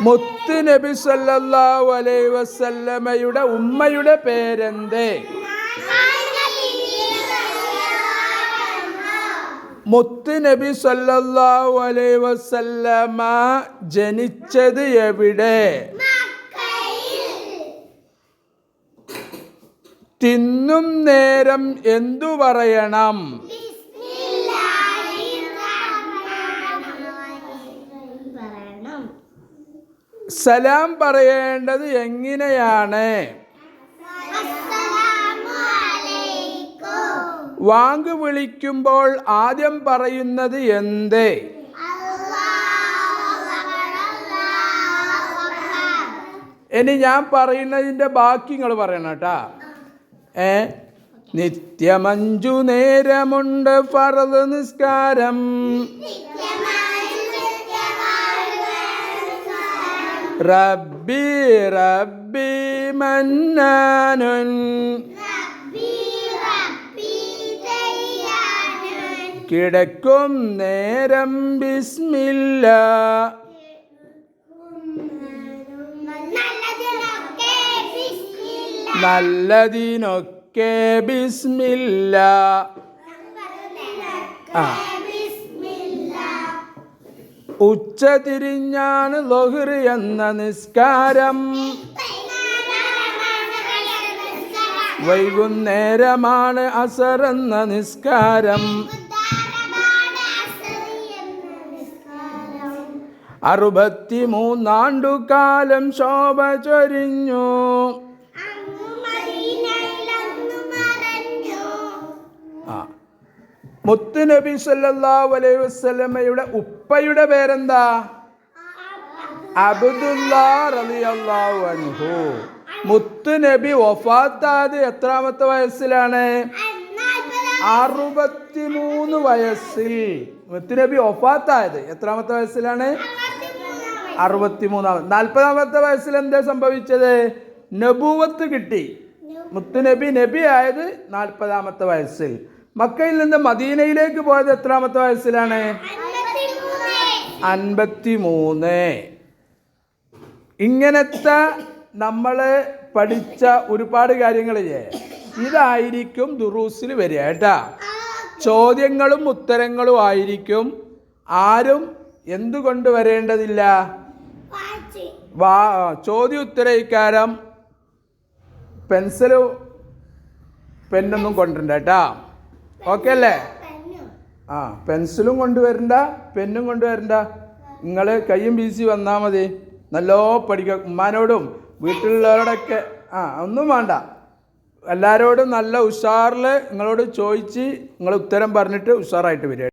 മുത്ത് നബി സല്ലല്ലാഹു അലൈഹി വസല്ലമയുടെ ഉമ്മയുടെ പേരെന്തേ? മുത്ത് നബി സല്ലല്ലാഹു അലൈഹി വസല്ലമ ജനിച്ചത് എവിടെ? തിന്നും നേരം എന്തു പറയണം? സലാം പറയേണ്ടത് എങ്ങനെയാണ്? വാങ്ക് വിളിക്കുമ്പോൾ ആദ്യം പറയുന്നത് എന്ത്? ഇനി ഞാൻ പറയുന്നതിന്റെ ബാക്കി നിങ്ങൾ പറയണം കേട്ടാ. ഏ? നിത്യമഞ്ചു നേരമുണ്ട് ഫറദ് നിസ്കാരം. റബ്ബി റബ്ബി മന്നാനുൻ. കിടക്കും നേരം ബിസ്മില്ല. നല്ലതിനൊക്കെ ബിസ്മില്ല. ആ. ഉച്ച തിരിഞ്ഞാണ് ലൊഹ്റ് എന്ന നിസ്കാരം. വൈകുന്നേരമാണ് അസർ എന്ന നിസ്കാരം. അറുപത്തി മൂന്നാണ്ടുകാലം ശോഭ ചൊരിഞ്ഞു. ആ മുത്ത് നബി സല്ലല്ലാഹു അലൈഹി വസല്ലമയുടെ ഉപ്പയുടെ പേരെന്താ? അബ്ദുല്ലാ റളിയല്ലാഹു അൻഹു. മുത്ത് നബി വഫാത്തായത് എത്രാമത്തെ വയസ്സിലാണ്? അറുപത്തിമൂന്ന് വയസ്സിൽ. മുത്ത് നബി വഫാത്തായത് എത്രാമത്തെ വയസ്സിലാണ്? അറുപത്തിമൂന്നാമത്. നാൽപ്പതാമത്തെ വയസ്സിൽ എന്താ സംഭവിച്ചത്? നബൂവത്ത് കിട്ടി. മുത്തുനബി നബി ആയത് നാൽപ്പതാമത്തെ വയസ്സിൽ. മക്കയിൽ നിന്ന് മദീനയിലേക്ക് പോയത് എത്രാമത്തെ വയസ്സിലാണ്? അൻപത്തി മൂന്ന് ഇങ്ങനത്തെ നമ്മൾ പഠിച്ച ഒരുപാട് കാര്യങ്ങളില്ലേ? ഇതായിരിക്കും ദുറൂസിൽ വരിക കേട്ടാ. ചോദ്യങ്ങളും ഉത്തരങ്ങളും ആയിരിക്കും. ആരും എന്തുകൊണ്ട് വരേണ്ടതില്ല? വാ ചോദ്യ ഉത്തരയിക്കാരം പെൻസിലും പെന്നൊന്നും കൊണ്ടുണ്ട് കേട്ടാ. ഓക്കെ അല്ലേ? ആ പെൻസിലും കൊണ്ടുവരണ്ട പെന്നും കൊണ്ടുവരണ്ട. നിങ്ങൾ കയ്യും വീശി വന്നാൽ മതി. നല്ലോ പഠിക്കുക ഉമ്മാനോടും വീട്ടിലുള്ളവരോടൊക്കെ ആ ഒന്നും വേണ്ട. എല്ലാവരോടും നല്ല ഉഷാറിൽ നിങ്ങളോട് ചോദിച്ച് നിങ്ങൾ ഉത്തരം പറഞ്ഞിട്ട് ഉഷാറായിട്ട് വരിക.